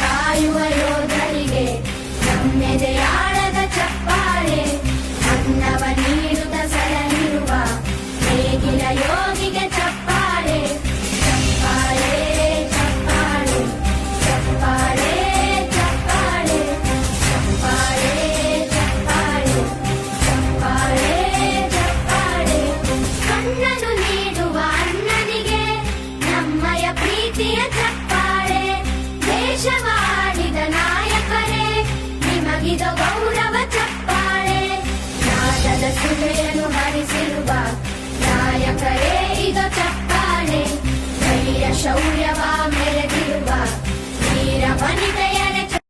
ಕಾಯುವ ಯೋಧರಿಗೆ ನಮ್ಮೆದೆಯಾಳದ ಚಪ್ಪಾಳೆ. ಅನ್ನವ ನೀಡುತ್ತ ಸಲಹಿರುವ ಹೇಗಿನ ಯೋಗಿಗೆ ಚಪ್ಪಾಳೆ. ಚಪ್ಪಾಳೆ ಚಪ್ಪಾಳೆ ಚಪ್ಪಾಳೆ ಚಪ್ಪಾಳೆ. ಚಪ್ಪಾಳೆ ಚಪ್ಪಾಳೆ ಚಪ್ಪಾಳೆ ಚಪ್ಪಾಳೆ. ಕಣ್ಣನು ನೀಡುವ ಅಣ್ಣನಿಗೆ ನಮ್ಮಯ ಪ್ರೀತಿಯ ಚಪ್ಪಾಳೆ. ದೇಶವಾಡಿದ 小乌鸦。